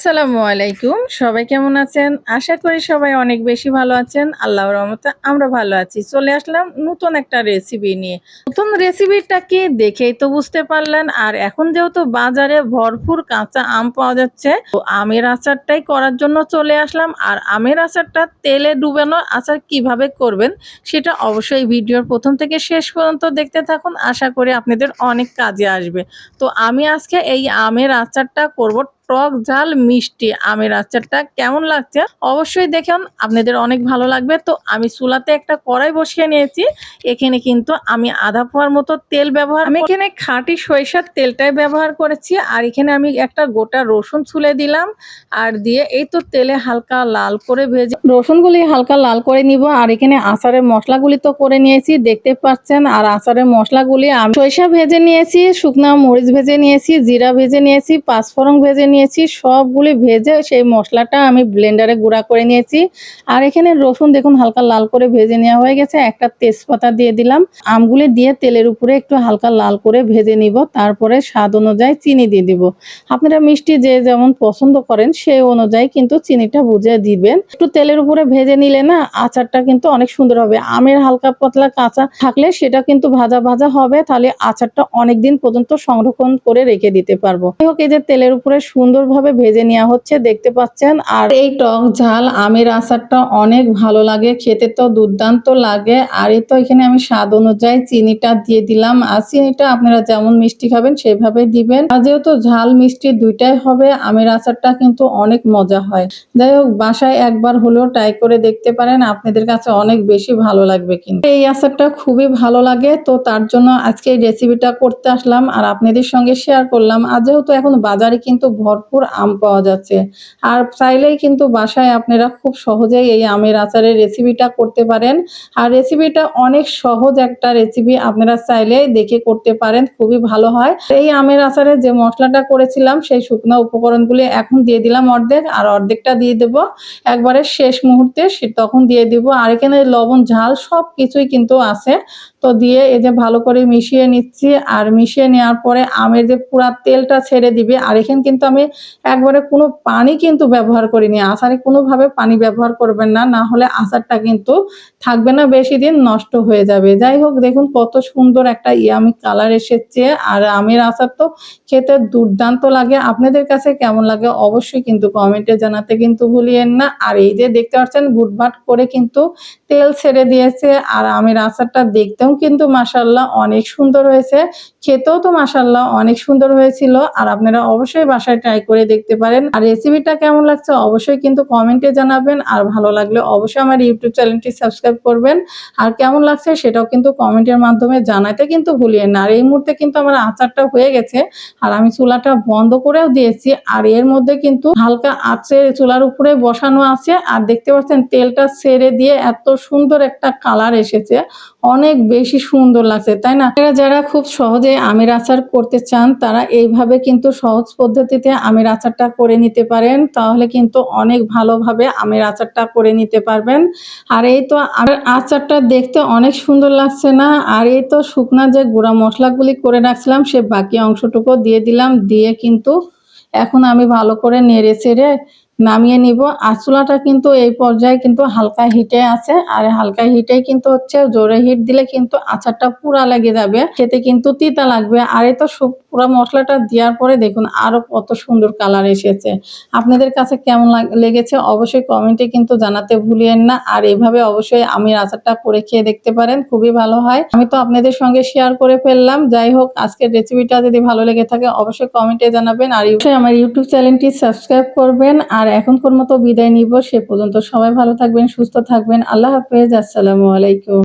আসসালামু আলাইকুম। সবাই কেমন আছেন? আশা করি সবাই অনেক বেশি ভালো আছেন। আল্লাহ রহমতে আমরা ভালো আছি। চলে আসলাম নতুন একটা রেসিপি নিয়ে। নতুন রেসিপিটা কি দেখেই তো বুঝতে পারলেন। আর এখন যেহেতু বাজারে ভরপুর কাঁচা আম পাওয়া যাচ্ছে, তো আমের আচারটাই করার জন্য চলে আসলাম। আর আমের আচারটা তেলে ডুবানো আচার কীভাবে করবেন, সেটা অবশ্যই ভিডিওর প্রথম থেকে শেষ পর্যন্ত দেখতে থাকুন। আশা করি আপনাদের অনেক কাজে আসবে। তো আমি আজকে এই আমের আচারটা করব টক ঝাল মিষ্টি আমের আচারটা কেমন লাগছে? অবশ্যই দেখুন আপনাদের অনেক ভালো লাগবে। তো আমি চুলাতে একটা কড়াই বসিয়ে নিয়েছি। এখানে কিন্তু আমি আধা পোয়ার মতো তেল ব্যবহার আমি এখানে খাঁটি সরিষার তেলটাই ব্যবহার করেছি। আর এখানে আমি একটা গোটা রসুন ছুলে দিলাম। আর দিয়ে এই তো তেলে হালকা লাল করে ভেজে রসুনগুলি হালকা লাল করে নিব। আর এখানে আচারের মশলাগুলি তো করে নিয়েছি, দেখতে পাচ্ছেন। আর আচারের মশলাগুলি আমি সরিষা ভেজে নিয়েছি, শুকনা মরিচ ভেজে নিয়েছি, জিরা ভেজে নিয়েছি, পাঁচফোড়ন ভেজে নিয়েছি। সবগুলি ভেজে সেই মশলাটা আমি ব্লেন্ডারে গুঁড়া করে নিয়েছি। আর এখানে রসুন দেখুন হালকা লাল করে ভেজে নেওয়া হয়ে গেছে, একটা তেজপাতা দিয়ে দিলাম। আমগুলি দিয়ে তেলের উপরে একটু হালকা লাল করে ভেজে নিব, তারপরে স্বাদ অনুযায়ী চিনি দিয়ে দিব। আপনারা মিষ্টি যে যেমন পছন্দ করেন সেই অনুযায়ী কিন্তু চিনিটা বুঝে দিবেন। একটু তেলের উপরে ভেজে নিলে না, আচারটা কিন্তু অনেক সুন্দর হবে। আমের হালকা পাতলা কাঁচা থাকলে সেটা কিন্তু ভাজা ভাজা হবে, তাহলে আচারটা অনেকদিন পর্যন্ত সংরক্ষণ করে রেখে দিতে পারব। হোক, এই যে তেলের উপরে সুন্দরভাবে ভেজে নেওয়া হচ্ছে, দেখতে পাচ্ছেন? আর এই টক ঝাল আমের আচারটা অনেক ভালো লাগে, খেতে তো দুর্দান্ত লাগে। আর এই তো এখানে আমি স্বাদ অনুযায়ী চিনিটা দিয়ে দিলাম। আর চিনিটা আপনারা যেমন মিষ্টি খাবেন, সেভাবে দিবেন। আর যেহেতু ঝাল মিষ্টি দুইটাই হবে, আমের আচারটা কিন্তু অনেক মজা হয়। যাই হোক, বাসায় একবার হলেও ট্রাই করে দেখতে পারেন, আপনাদের কাছে অনেক বেশি ভালো লাগবে কিন্তু। এই আচারটা খুবই ভালো লাগে, তো তার জন্য আজকে এই রেসিপিটা করতে আসলাম, আর আপনাদের সঙ্গে শেয়ার করলাম। আর যেহেতু এখন বাজারে কিন্তু ভরপুর আম পাওয়া যাচ্ছে। আর চাইলেই কিন্তু বাসায় আপনারা খুব সহজেই এই আমের আচারের রেসিপিটা করতে পারেন। আর রেসিপিটা অনেক সহজ একটা রেসিপি আপনারা চাইলে দেখে করতে পারেন, খুবই ভালো হয়। এই আমের আচারে যে মশলাটা করেছিলাম, সেই শুকনো উপকরণগুলি এখন দিয়ে দিলাম অর্ধেক, আর অর্ধেকটা দিয়ে দেব। একবারে শেষ মুহূর্তে তখন দিয়ে দিব। আর এখানে লবণ, ঝাল সব কিছুই কিন্তু আছে। তো দিয়ে এই যে ভালো করে মিশিয়ে নিচ্ছি। আর মিশিয়ে নেওয়ার পরে আমের যে পুরা তেলটা ছেড়ে দিবে, আর এখানে কিন্তু আমি একবারে কোনো পানি কিন্তু ব্যবহার করিনি। আচারে কোনোভাবে পানি ব্যবহার করবেন না না হলে আচারটা কিন্তু থাকবে না, বেশি দিন নষ্ট হয়ে যাবে। যাই হোক, দেখুন কত সুন্দর একটা ইয়ামি কালার এসেছে। আর আমের আচার তো খেতে দুর্দান্ত লাগে। আপনাদের কাছে কেমন লাগে অবশ্যই কিন্তু কমেন্টে জানাতে কিন্তু ভুলিয়েন না। আর এই যে দেখতে পাচ্ছেন ভুটভাট করে কিন্তু তেল ছেড়ে দিয়েছে। আর আমের আচারটা দেখতেও কিন্তু মাসাল্লাহ অনেক সুন্দর হয়েছে। খেতেও তো মাসাল্লাহ অনেক সুন্দর হয়েছিল। আর আপনারা অবশ্যই বাসায় ট্রাই করে দেখতে পারেন। আর রেসিপিটা কেমন লাগছে অবশ্যই কিন্তু কমেন্টে জানাবেন। আর ভালো লাগলে অবশ্যই আমার ইউটিউব চ্যানেলটি সাবস্ক্রাইব করবেন। আর কেমন লাগছে সেটাও কিন্তু কমেন্টের মাধ্যমে জানাতে কিন্তু ভুলিয়েন না। আর এই মুহূর্তে কিন্তু আমার আচারটা হয়ে গেছে। আর আমি চুলাটা বন্ধ করেও দিয়েছি। আর এর মধ্যে কিন্তু হালকা আঁচে চুলার উপরে বসানো আছে। আর দেখতে পাচ্ছেন তেলটা ছেড়ে দিয়ে এত সুন্দর একটা কালার এসেছে। অনেক বেশি সুন্দর লাগছে, তাই না? আপনারা যারা খুব সহজে আমের আচার করতে চান, তারা এইভাবে কিন্তু সহজ পদ্ধতিতে আমের আচারটা করে নিতে পারেন। তাহলে কিন্তু অনেক ভালোভাবে আমের আচারটা করে নিতে পারবেন। আর এই তো আমের আচারটা দেখতে অনেক সুন্দর লাগছে না? আর এই তো শুকনা যে গুঁড়া মশলাগুলি করে রাখছিলাম, সে বাকি অংশটুকু দিয়ে দিলাম। দিয়ে কিন্তু এখন আমি ভালো করে নেড়ে চেড়ে নামিয়ে নিব। আর চুলাটা কিন্তু এই পর্যায়ে কিন্তু হালকা হিটে আছে। আর হালকা হিটে কিন্তু হচ্ছে জোরে হিট দিলে কিন্তু আচারটা পুরা লেগে যাবে। খেতে কিন্তু তিতা লাগবে। আর এই তো পুরো মশলাটা দেওয়ার পরে দেখুন আরও কত সুন্দর কালার এসেছে। আপনাদের কাছে কেমন লেগেছে অবশ্যই কমেন্টে কিন্তু জানাতে ভুলিয়েন না। আর এইভাবে অবশ্যই আমি আচারটা করে খেয়ে দেখতে পারেন, খুবই ভালো হয়। আমি তো আপনাদের সঙ্গে শেয়ার করে ফেললাম। যাই হোক, আজকের রেসিপিটা যদি ভালো লেগে থাকে অবশ্যই কমেন্টে জানাবেন। আর আমার ইউটিউব চ্যানেলটি সাবস্ক্রাইব করবেন। আর এখনকার মতো বিদায় নিব, সে পর্যন্ত সবাই ভালো থাকবেন, সুস্থ থাকবেন। আল্লাহ হাফেজ, আসসালামু আলাইকুম।